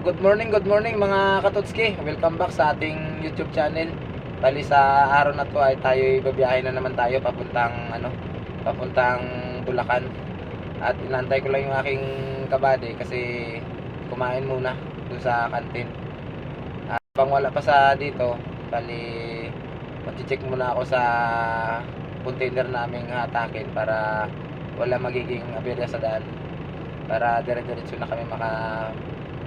Good morning, good morning mga katotski. Welcome back sa ating YouTube channel. Bali sa araw na to ay tayo babiyahe na naman tayo papuntang ano, papuntang Bulacan. At inantay ko lang yung aking kabady kasi kumain muna dun sa kantin. At pang wala pa sa dito, bali mag-check muna ako sa container naming hatakin para wala magiging aberya sa daan para dire-diretso na kami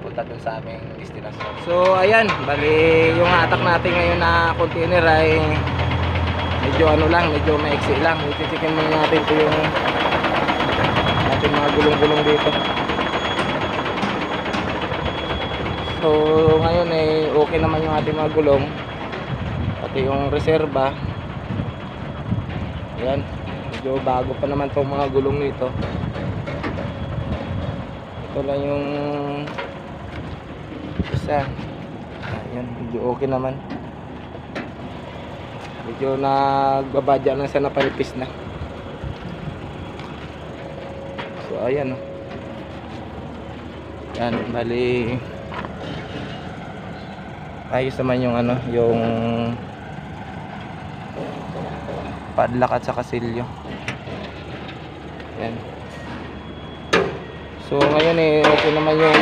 makapunta dun sa aming destinasyon. So ayan, bali yung hatak natin ngayon na container ay medyo ano lang, medyo maiksi lang. Ititikin muna natin ito yung ating mga gulong-gulong dito. So ngayon eh okay naman yung ating mga gulong. Pati yung reserba. Ayan, medyo bago pa naman tong mga gulong nito ito lang yung isa. Ayan medyo okay naman. Medyo nagbabadya lang siya na palipis na. So ayan o yan bali. Ayos naman yung ano yung padlock at saka silyo. Yan So ngayon eh okay naman yung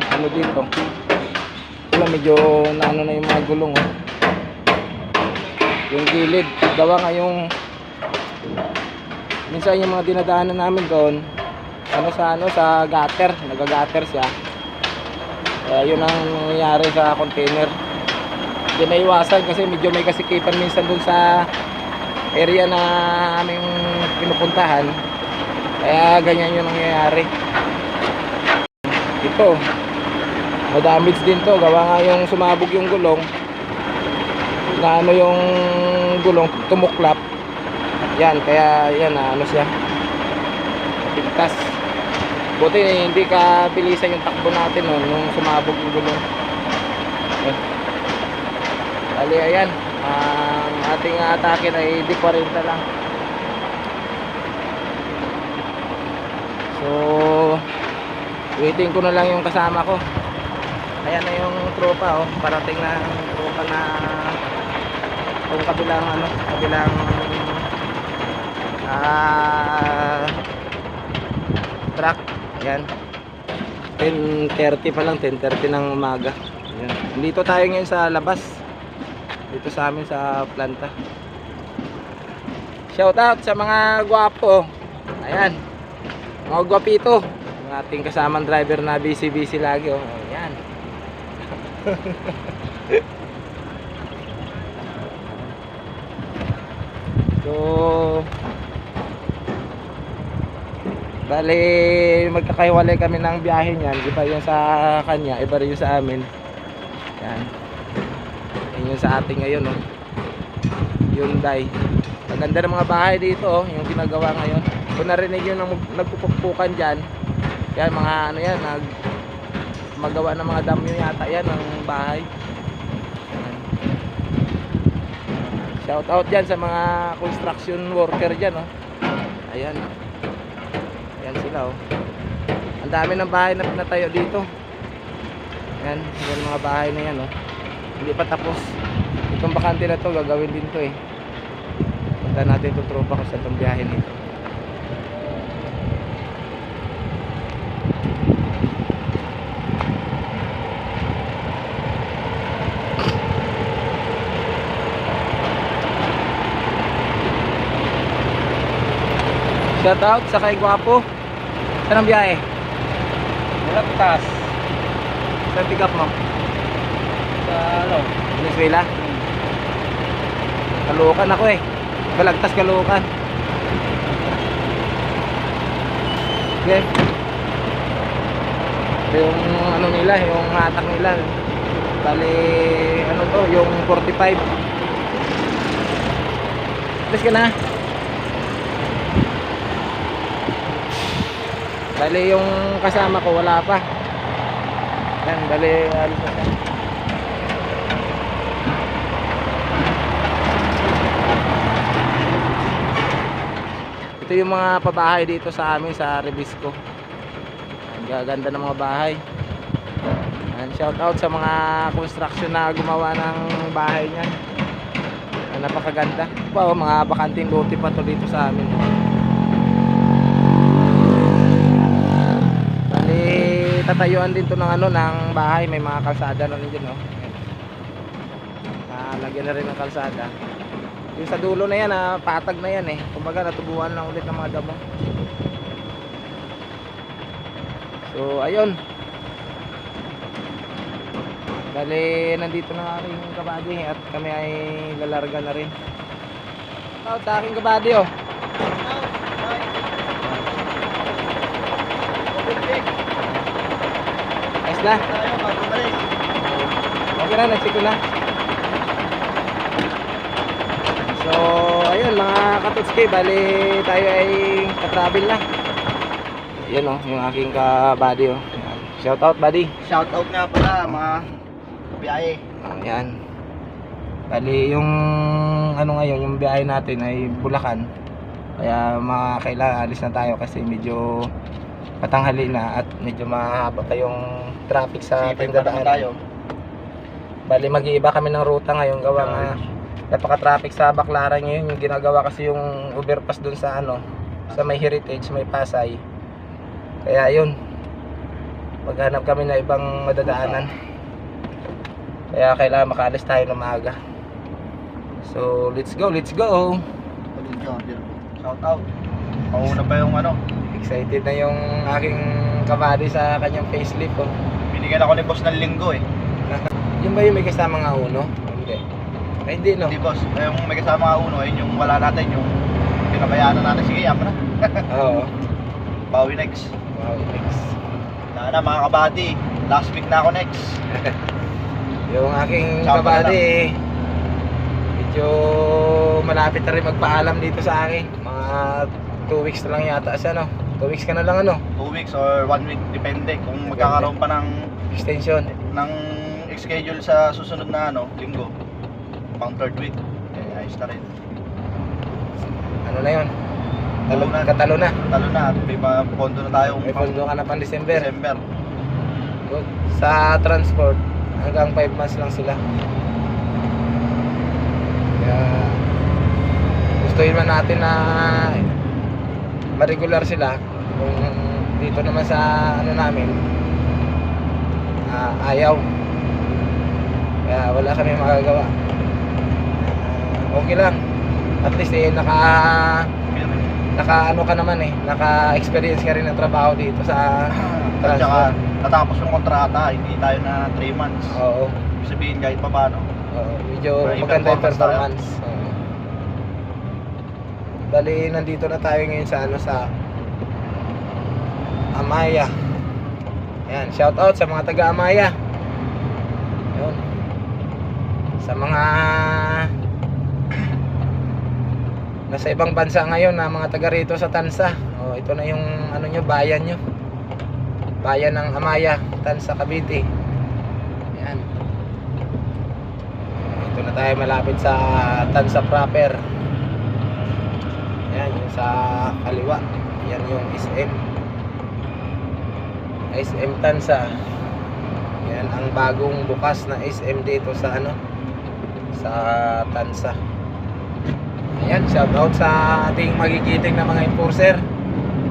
ano dito. Wala medyo naano na yung mga gulong oh. Yung gilid, gawa nga yung minsan yung mga dinadaanan namin doon ano sa ano sa gutter, nagagatter siya. Kaya yun ang nangyayari sa container. Hindi na iwasan kasi medyo may kasikipan minsan doon sa area na aming pinupuntahan. Kaya ganyan yung nangyayari ito madamage din to. Gawa nga yung sumabog yung gulong. Na ano yung gulong tumuklap. Yan kaya yan na ano siya? Pintas buti hindi ka bilisan yung takbo natin no, nung sumabog yung gulong. Bali ayan. Ang ating atake ay di 40 lang so waiting ko na lang yung kasama ko ayan na yung tropa oh. Parating na ang tropa na kung kabilang ano kabilang ah truck. Yan 10.30 pa lang 10.30 ng umaga. Yan. dito tayo ngayon sa labas. Dito sa amin sa planta. Shout out sa mga gwapo. Ayan. Mga gwapito. Ang ating kasamang driver na busy busy lagi oh. Ayan. so Bali magkakaiwalay kami ng biyahe niyan. Iba yung sa kanya, iba rin yung sa amin. Yan. Yan yung sa ating ngayon oh. Hyundai. Maganda ng mga bahay dito oh, yung ginagawa ngayon. Kung narinig yun nagpupukpukan dyan, yan mga ano yan, nag magawa ng mga damyo yata yan ng bahay. Yan. Shout out dyan sa mga construction worker dyan oh. Ayan. Ayan sila oh. Ang dami ng bahay na pinatayo dito. Yan, yan mga bahay na yan oh. Hindi pa tapos. Itong bakante na to gagawin din to eh. Punta natin itong tropa ko sa itong biyahe nito. Shout out sa kay Gwapo. Saan ang biyahe? Malagtas. Saan pick up mo? Sa ano? Venezuela? Kalukan ako eh. Balagtas kalukan. Okay. Yung ano nila, yung hatak nila. Bali, ano to, yung 45. Alis ka na. Bali, yung kasama ko wala pa. Yan, bali, na siya. Ito yung mga pabahay dito sa amin sa Rebisco. Ang gaganda ng mga bahay. Yan, shout out sa mga construction na gumawa ng bahay niyan. Ah, napakaganda. Pa, oh, mga bakanting lote pa to dito sa amin. Bali, tatayuan din to ng ano ng bahay, may mga kalsada na rin dyan, no. Ah, lagyan na rin ng kalsada. Yung sa dulo na yan, ah, patag na yan eh. Kumbaga natubuhan lang ulit ng mga damo. So, ayun. Bali, nandito na aking kabady at kami ay lalarga na rin. Oh, sa aking kabady oh. Na. Okay na, nagsiko na. So, ayun mga katutski, bali tayo ay katravel na. Yan oh, yung aking kabady oh. Shout out buddy. Shout out nga pala mga biyahe. Ayan. Bali yung ano ngayon, yung biyahe natin ay Bulacan. Kaya mga kailangan alis na tayo kasi medyo patanghali na at medyo mahaba pa yung traffic sa naman pagdadaan. tayo. Bali mag-iiba kami ng ruta ngayon gawa nga napaka-traffic sa Baclaran ngayon yung ginagawa kasi yung overpass dun sa ano sa may heritage, may Pasay. Kaya yun. Maghanap kami ng ibang madadaanan. Kaya kailangan makaalis tayo ng maaga. So, let's go, let's go. Shout out. Mauna pa yung ano, Excited na yung aking kabady sa kanyang facelift. Oh. binigyan ako ni boss ng linggo eh. Yung ba yung may kasama nga uno? Hindi. Ay, hindi no. Hindi boss, yung may kasama nga uno, ayun yung wala natin, yung pinabayaan na natin. Sige, yama na. Oo. Bawi next. Wow, next. Sana mga kabady, last week na ako next. Yung aking Sama kabady, medyo malapit na rin magpaalam dito sa akin. Mga 2 weeks na lang yata siya, no? 2 weeks ka na lang, ano? Two weeks or one week, depende kung magkakaroon pa ng Extension. ng schedule sa susunod na ano, linggo. Pang third week. Eh, ayos na rin. Ano na yun? Talo, na. katalo na. Talo na at may pa pondo na tayo May pondo ka na pang December. December. Good. Sa transport, hanggang 5 months lang sila. Kaya, gustuin man natin na ma-regular sila. Kung dito naman sa ano namin, ah, ayaw. Kaya wala kami magagawa. Ah, okay lang. At least eh, naka naka ano ka naman eh, naka-experience ka rin ng trabaho dito sa At saka natapos yung kontrata, hindi tayo na 3 months. Oo. Ibig sabihin kahit pa paano. Oo, medyo May maganda yung performance performance. Oo. Bali, nandito na tayo ngayon sa ano sa Amaya. Ayan, shout out sa mga taga Amaya. Yun. Sa mga nasa ibang bansa ngayon na mga taga rito sa Tansa. Oh, ito na yung ano nyo, bayan nyo. Bayan ng Amaya, Tansa, Cavite. Ayan. Ito na tayo malapit sa Tansa proper. Ayan, yung sa kaliwa. Yan yung SM. SM Tansa. Yan ang bagong bukas na SM dito sa ano sa Tansa. Ayan, shout out sa ating magigiting na mga enforcer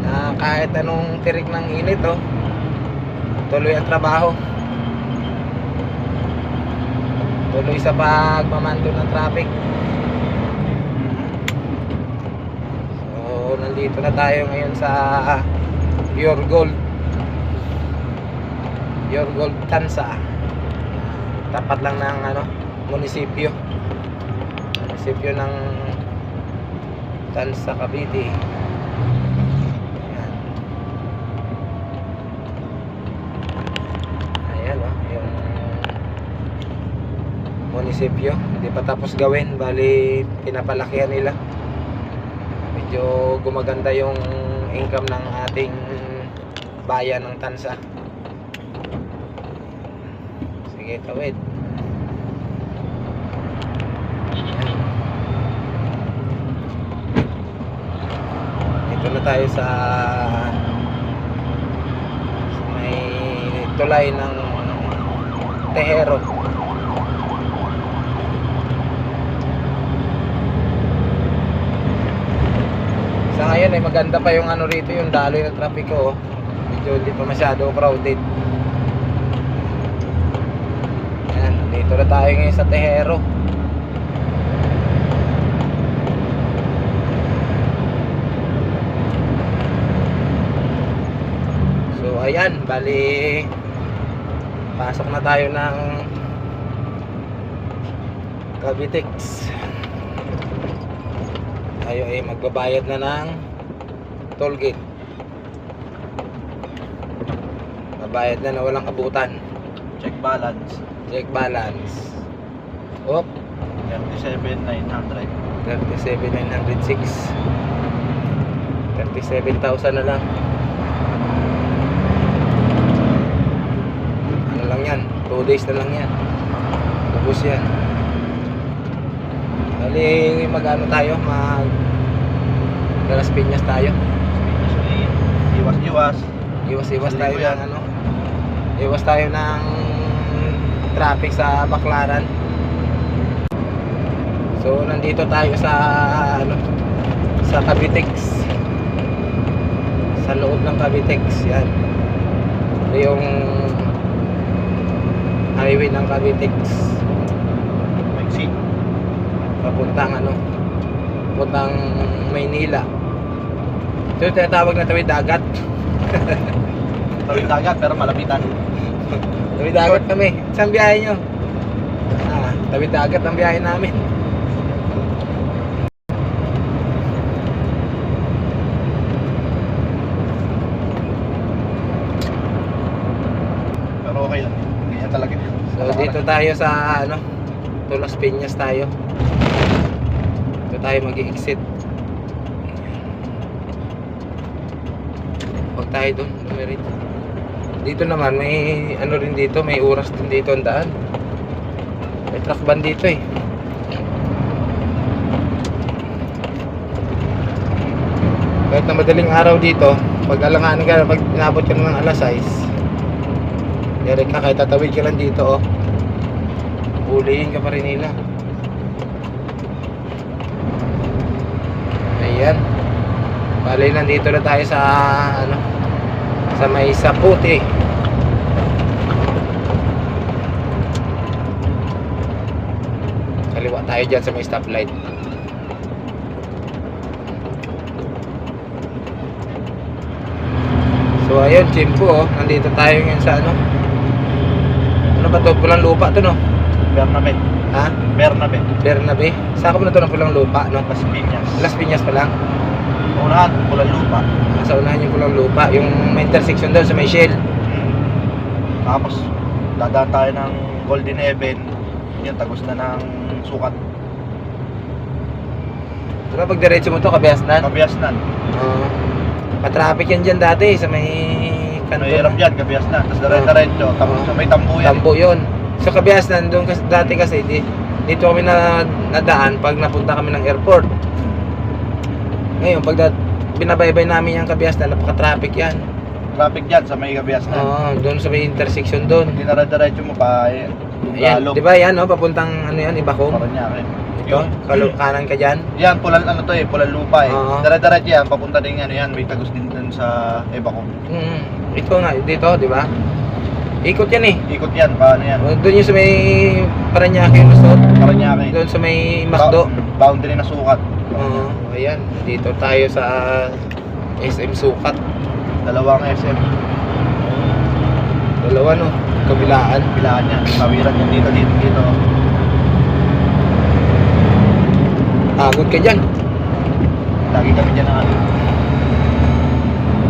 na kahit anong tirik ng init oh, tuloy ang trabaho. Tuloy sa pagmamando ng traffic. So, nandito na tayo ngayon sa Pure Gold. Pure Gold Tansa. Tapat lang ng ano, munisipyo. Munisipyo ng Tansa, Cavite. Ayan oh, yung munisipyo. Hindi pa tapos gawin, bali pinapalakihan nila. Medyo gumaganda yung income ng ating bayan ng Tansa. Tawid. Ayan. Dito na tayo sa sa may tulay ng Tejero. Sa ngayon ay maganda pa yung ano rito yung daloy ng trapiko. Oh. Medyo hindi pa masyado crowded. Ayan, dito na tayo ngayon sa Tejero. So ayan, bali pasok na tayo ng Cavitex. Tayo ay magbabayad na ng toll gate. Babayad na na walang abutan. Check balance. Check balance. Op, 37,900. 37,906. 37,000 na lang. Ano lang yan? 2 days na lang yan. Ubus yan. Bali, mag-ano tayo? Mag... Las Piñas tayo. Iwas-iwas. Iwas-iwas tayo ng ano? Iwas tayo ng traffic sa Baclaran. So, nandito tayo sa ano sa Cavitex. Sa loob ng Cavitex, yan. Ito yung highway ng Cavitex papuntang ano papuntang Maynila. Ito yung tinatawag na tawid dagat. Tawid dagat pero malapitan. Tawid dagat kami. Saan biyahe nyo? Ah, tawid dagat ang biyahe namin. Pero okay lang. Ganyan talaga. So dito tayo sa ano, Tulas Piñas tayo. Dito tayo mag-exit. Huwag tayo doon, dumirit. Dito naman may ano rin dito, may oras din dito ang daan. May truck ban dito eh. Kahit na madaling araw dito, pag alanganin ka, pag inabot ka ng alas 6, Yari ka, kahit tatawid ka lang dito, oh. Hulihin ka pa rin nila. Ayan. Bali, nandito na tayo sa, ano, sa may saputi. Kaliwa tayo dyan sa may stoplight. So, ayun, Chimpo, oh. Nandito tayo ngayon sa, ano, ano ba to? Pulang lupa to, no? Bernabe. Ha? Bernabe. Bernabe? Sakop na to ng pulang lupa, no? Las Piñas. Las Piñas pa lang. Unahan, pulang lupa. Sa unahan yung pulang lupa. Yung may intersection doon sa may Shell. Hmm. Tapos, dadaan tayo ng Golden Heaven. Yan, tagos na ng sukat. Diba pag diretso mo to, kabiasnan? Kabiasnan. Oo. Matraffic yan dyan dati sa may kanto. Mahirap yan, kabiasnan. Tapos dire-diretso. Tapos Oo. sa may tambo yan. Tambo yun. So kabiasnan, doon kasi, dati kasi, di, dito kami na nadaan pag napunta kami ng airport. Ngayon, pag binabaybay namin yung kabiasnan, napaka-traffic yan. Traffic yan sa may kabiasnan. Oo, doon sa may intersection doon. Hindi na diretso mo pa. Eh, Galog. di ba yan, no? Papuntang, ano yan, Ibacong? Paranaque. Ito, kalu- kanan ka dyan. Yan, pulan ano to eh, pulan lupa eh. Oo. Dire-diretso yan, papunta din ano yan, may tagos din dun sa Ebacom. Mm, ito nga, dito, di ba? Ikot yan eh. Ikot yan, paano yan? O, Doon yung sa may Paranaque, Luzon. Paranaque. Doon sa may Macdo. Ba- boundary na sukat. Oo, ayan. Dito tayo sa SM Sukat. Dalawang SM. Dalawa, no? Kabilaan. Bilaan yan. Tawiran yan dito, dito, dito. Agod ka dyan. Lagi kami dyan ng.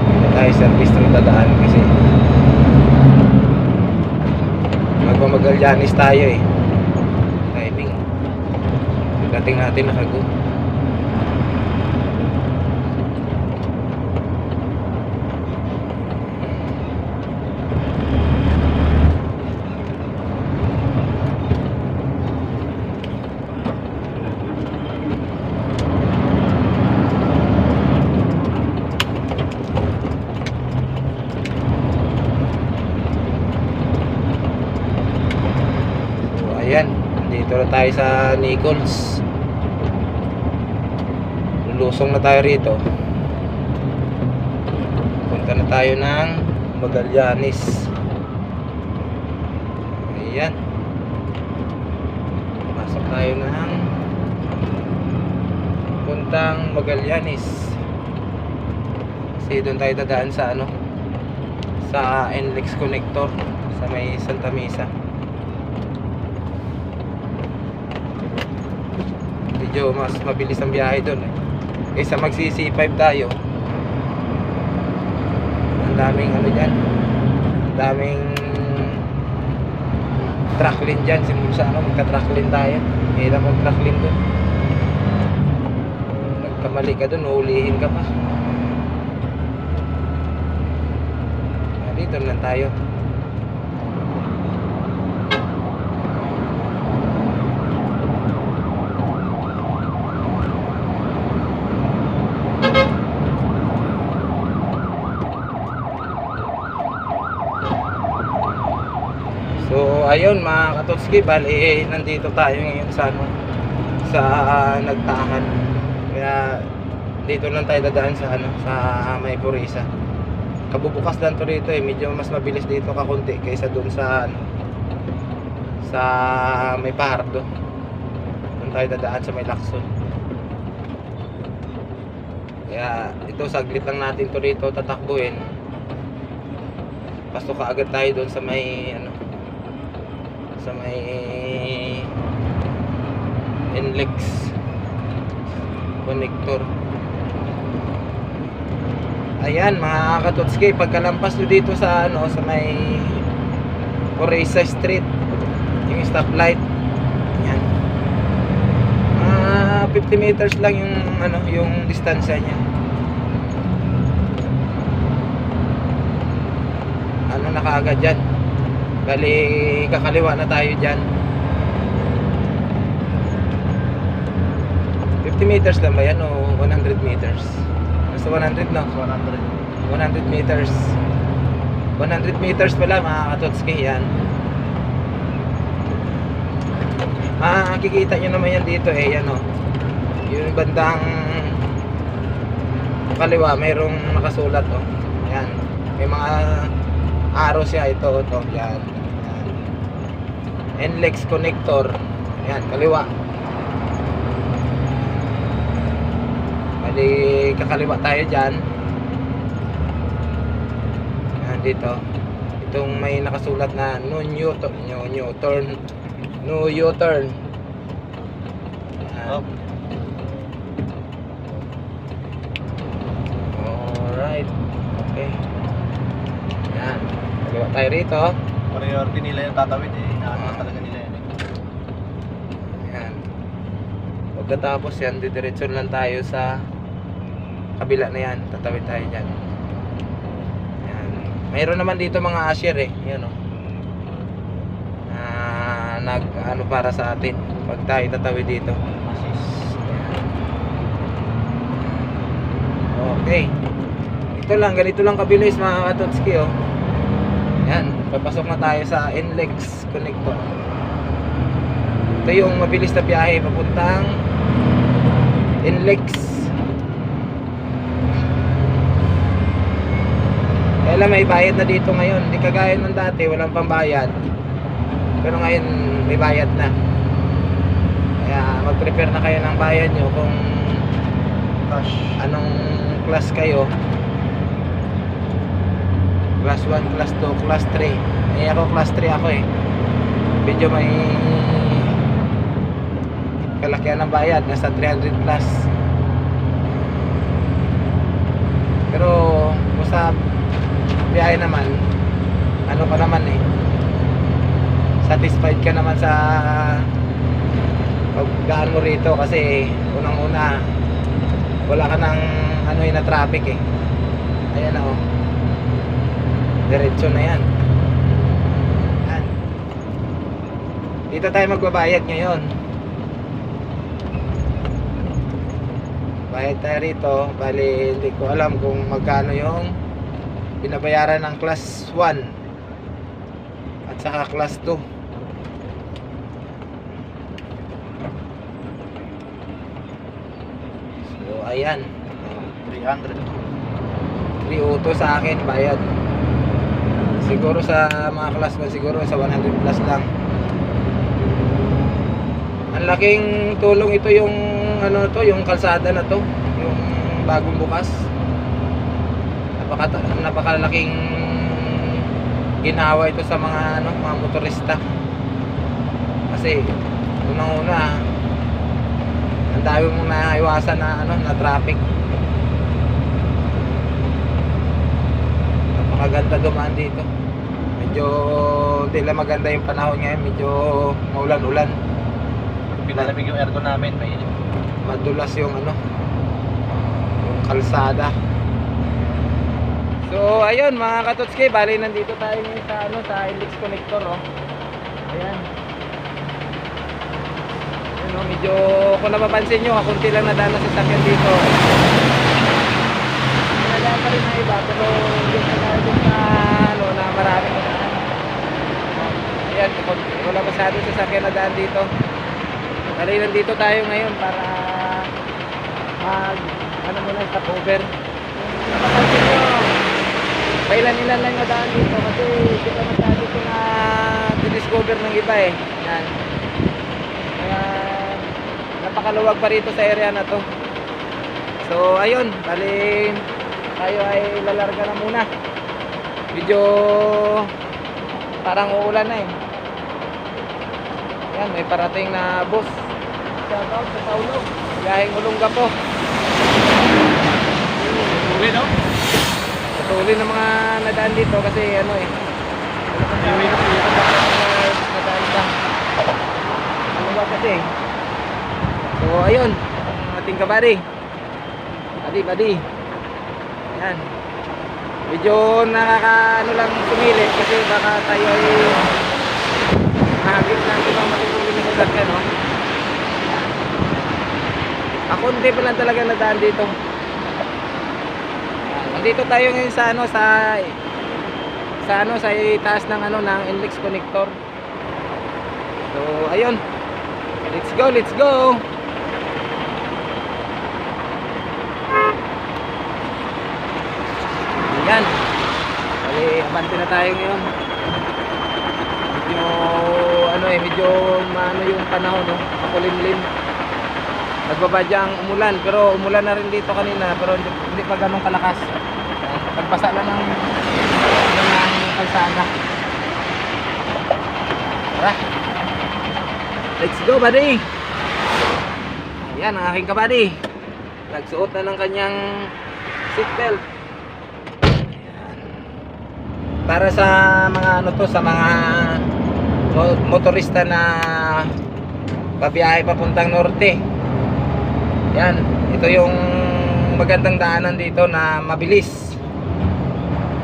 Dito tayo service na dadaan kasi magmamagalyanis tayo eh. Timing. Dating natin nakago. Tayo sa Nichols. Lulusong na tayo rito. Punta na tayo ng Magallanes. Ayan. Pasok tayo ng puntang Magallanes. Kasi doon tayo dadaan sa ano sa NLEX connector sa may Santa Mesa. Medyo mas mabilis ang biyahe doon eh. Kaysa magsi C5 tayo. Ang daming ano dyan. Ang daming tracklin dyan. Simula sa ano, magka-tracklin tayo. Hirap mag-tracklin doon. Nagkamali ka doon, uulihin ka pa. Ah, Dito lang tayo. So ayun mga katotski, bali nandito tayo ngayon sa ano sa nagtahan. Kaya dito lang tayo dadaan sa ano sa May Purisa. Kabubukas lang to rito eh, medyo mas mabilis dito kakunti kaysa doon sa ano sa May Pardo. Doon tayo dadaan sa May Lacson. Kaya ito saglit lang natin to rito tatakbuhin. Pasok ka agad tayo doon sa may ano sa may NLEX connector. Ayan mga katotski pagkalampas nyo dito sa ano sa may Coreza Street yung stoplight yan mga 50 meters lang yung ano yung distansya niya. Ano na kaagad dyan Bali, kakaliwa na tayo dyan. 50 meters lang ba yan o 100 meters? Basta 100 no? 100. 100 meters. 100 meters pala mga katotski yan. Makikita nyo naman yan dito eh, yan o. Yung bandang kaliwa, mayroong nakasulat o. Yan. May mga arrow siya ito yan, yan. NLEX connector. Yan kaliwa. Bali kakaliwa tayo dyan. Yan dito. Itong may nakasulat na no new turn no new turn. No U-turn yan. Up. alright. Okay. Yan kaliwa tayo rito Priority nila yung tatawid eh. Inaano talaga nila yan eh. Yan. Pagkatapos yan, didiretso lang tayo sa kabila na yan. Tatawid tayo dyan. Yan. Mayroon naman dito mga asher eh. Yan o. Ah, nag ano para sa atin pag tayo tatawid dito. Okay. Ito lang, ganito lang kabilis mga katotski oh. Papasok na tayo sa NLEX connector. Ito yung mabilis na biyahe papuntang NLEX. Kaya lang may bayad na dito ngayon. Hindi kagaya ng dati, walang pambayad. Pero ngayon may bayad na. Kaya mag-prepare na kayo ng bayad nyo kung anong class kayo class 1, class 2, class 3 eh ako class 3 ako eh. Medyo may kalakihan ng bayad. Nasa 300 plus. Pero kung sa biyahe naman. Ano pa naman eh. Satisfied ka naman sa paggaan mo rito kasi unang una wala ka ng ano yun na traffic eh. Ayan na oh Diretso na yan. yan. Dito tayo magbabayad ngayon. Bayad tayo rito. Bali, hindi ko alam kung magkano yung binabayaran ng class 1 at saka class 2. Ayan. 300. 3 uto sa akin, bayad. Siguro sa mga class 1, siguro sa 100 plus lang. Ang laking tulong ito yung ano to, yung kalsada na to, yung bagong bukas. Napaka napakalaking ginawa ito sa mga ano, mga motorista. Kasi unang-una ang dami mong naiwasan na ano, na traffic. Napakaganda dumaan dito. Medyo hindi lang maganda yung panahon ngayon, medyo maulan-ulan. Pinalamig yung aircon namin, mainit. madulas yung ano yung kalsada so ayun mga katotski bali nandito tayo ngayon sa ano sa Helix connector oh ayan ayun oh, medyo kung napapansin nyo kakunti lang nadaan na sa sakyan dito nadaan pa rin na iba pero hindi na tayo dun sa ano na maraming nadaan ayan kung wala nadaan dito Bali, nandito tayo ngayon para mag ano muna stop over. Napapansin nyo, pailan-ilan lang yung daan dito kasi hindi pa masyado ito na discover ng iba eh. Yan. Kaya napakaluwag pa rito sa area na to. So ayun, bali tayo ay lalarga na muna. Medyo parang uulan na eh. Yan, may parating na bus. Shout out sa Paulo. Biyaheng Ulongga po. Uwi, no? Patuloy ng mga nadaan dito kasi ano eh. Pang dami ng mga nadaan. Ano ba kasi? So ayun, ating kabady. Badi, badi. Yan. Medyo nakaka ano lang sumili kasi baka tayo ay mahagip ng ibang matutulog na sasakyan, no? Ako hindi pa lang talaga nadaan dito. Nandito tayo ngayon sa ano sa sa ano sa taas ng ano ng index connector. So ayun. Let's go, let's go. Yan. Bali, abante na tayo ngayon. Eh, medyo maano yung panahon, no? Makulimlim. Nagbabadyang umulan, pero umulan na rin dito kanina, pero hindi, hindi pa ganun kalakas. Yan, Pagpasa lang ng, ng kalsada. Tara. Let's go, buddy! Ayan, ang aking kabady. Nagsuot na ng kanyang seatbelt. Para sa mga ano to, sa mga motorista na pabiyahe papuntang norte. Yan, ito yung magandang daanan dito na mabilis.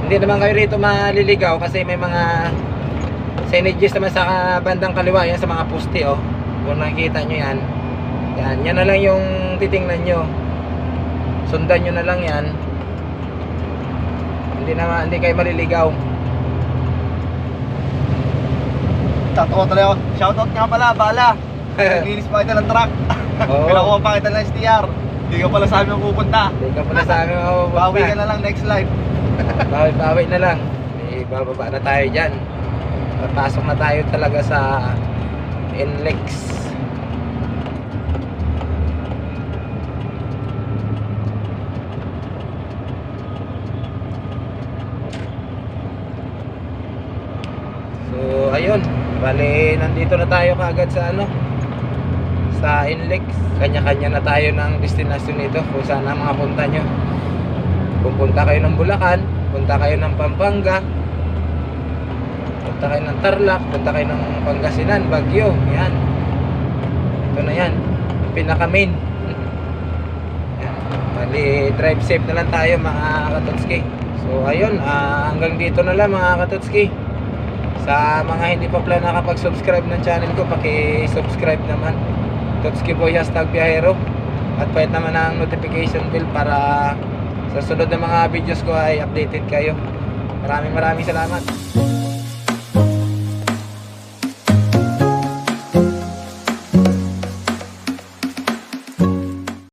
Hindi naman kayo rito maliligaw kasi may mga signages naman sa bandang kaliwa yan sa mga poste oh. Kung nakikita nyo yan. Yan, yan na lang yung titingnan nyo. Sundan nyo na lang yan. Hindi na hindi kayo maliligaw. Tatawa talaga. Shoutout nga pala, bala. Naglinis pa kita ng truck. Oo. Pinakuha pa kita ng STR. Hindi ka pala sa amin pupunta. Hindi ka pala sa amin mapupunta. Bawi ka na lang next live. Bawi-bawi na lang. Eh, bababa na tayo dyan. Papasok na tayo talaga sa NLEX. So, ayun. Bale, nandito na tayo kaagad sa ano sa NLEX. Kanya-kanya na tayo ng destinasyon nito kung saan ang mga punta nyo. Kung punta kayo ng Bulacan, punta kayo ng Pampanga, punta kayo ng Tarlac, punta kayo ng Pangasinan, Baguio, yan. Ito na yan, pinaka main. Bali, drive safe na lang tayo mga katotski. So ayun, ah, hanggang dito na lang mga katotski. Sa mga hindi pa pala nakapag-subscribe ng channel ko, paki-subscribe naman. Totski Boy hashtag Biyahero. At pahit naman ang notification bell para sa sunod na mga videos ko ay updated kayo. Maraming maraming salamat.